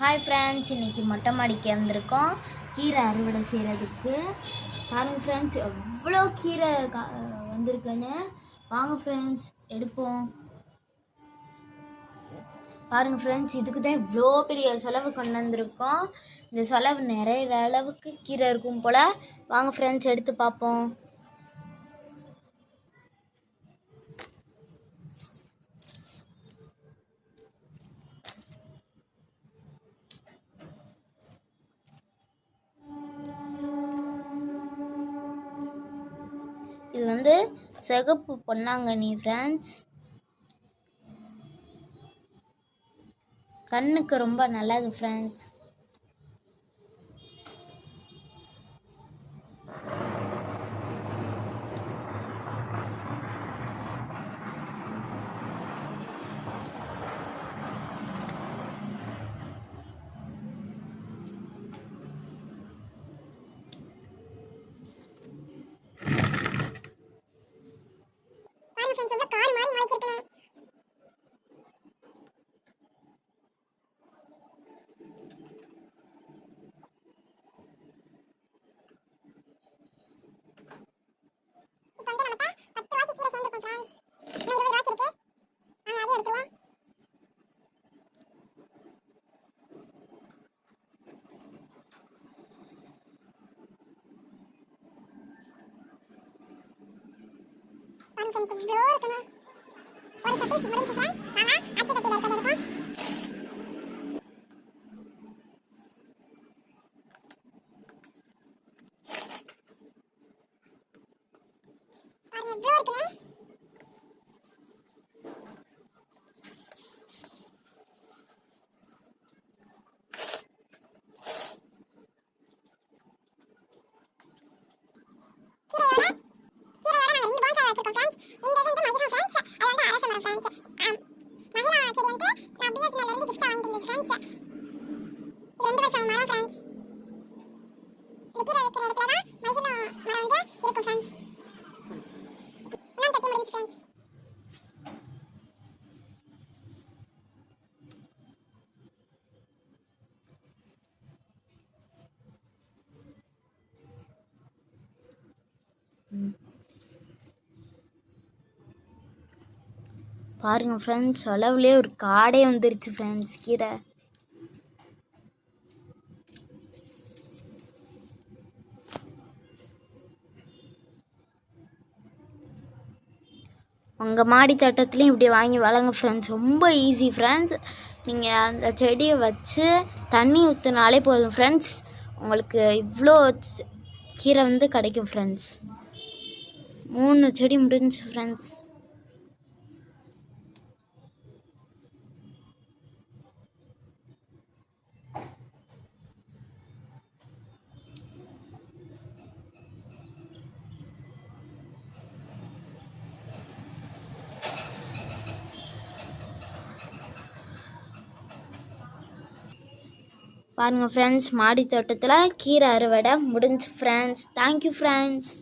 Hi friends இன்றைக்கி மொட்டை மாடிக்கு வந்திருக்கோம் கீரை அறுவடை செய்கிறதுக்கு பாருங்கள் ஃப்ரெண்ட்ஸ் எவ்வளோ கீரை கா- வந்திருக்குன்னு. வாங்க ஃப்ரெண்ட்ஸ் எடுப்போம். பாருங்கள் ஃப்ரெண்ட்ஸ் இதுக்கு தான் இவ்வளோ பெரிய செலவு கொண்டு வந்திருக்கோம். இந்த செலவு நிறைய அளவுக்கு கீரை இருக்கும் போல். வாங்க ஃப்ரெண்ட்ஸ் எடுத்து பார்ப்போம். இது வந்து சிகப்பு பொன்னாங்கண்ணி ஃப்ரெண்ட்ஸ் கண்ணுக்கு ரொம்ப நல்லது ஃப்ரெண்ட்ஸ் சொல்ல ஃப்ரெண்ட்ஸ் எவ்வளோ கார் மாதிரி பாருங்க ஃப்ரெண்ட்ஸ் இவ்வளோ ஒரு சட்டி முடிஞ்சு ஃப்ரெண்ட்ஸ் வாங்க அடுத்த சட்டியில் இருக்கிறது இருக்கும் பாருங்க எவ்வளோ இருக்குண்ணே கீரையோட கீரையோட நாங்கள் ரெண்டு போன்சாய் வச்சிருக்கோம் ஃப்ரெண்ட்ஸ் இந்த இது வந்து மகிழம் ஃப்ரெண்ட்ஸ் அது வந்து அரச மரம் ஃப்ரெண்ட்ஸ் மகிழம் செடி வந்து நான் பிஎஸ்என்எல் இருந்து கிஃப்டாக வாங்கிட்டு இருந்தது ஃப்ரெண்ட்ஸ் ரெண்டு வருஷம் மரம் ஃப்ரெண்ட்ஸ் இந்த கீரை இருக்கிற இடத்துல தான் மரம் வந்து இருக்கும் ஃப்ரெண்ட்ஸ் இன்னும் தட்டி முடிஞ்சு ஃப்ரெண்ட்ஸ் பாருங்கள் ஃப்ரெண்ட்ஸ் அளவுலேயே ஒரு காடே வந்துருச்சு ஃப்ரெண்ட்ஸ் கீரை. உங்கள் மாடி தோட்டத்துலேயும் இப்படி வாங்கி வளங்க ஃப்ரெண்ட்ஸ் ரொம்ப ஈஸி ஃப்ரெண்ட்ஸ் நீங்கள் அந்த செடியை வச்சு தண்ணி ஊற்றுனாலே போதும் ஃப்ரெண்ட்ஸ் உங்களுக்கு இவ்வளோ கீரை வந்து கிடைக்கும் ஃப்ரெண்ட்ஸ் மூணு செடி முடிஞ்சு ஃப்ரெண்ட்ஸ் பாருங்கள் ஃப்ரெண்ட்ஸ் மாடி தோட்டத்தில் கீரை அறுவடை முடிஞ்சு ஃப்ரெண்ட்ஸ் தேங்க்யூ ஃப்ரெண்ட்ஸ்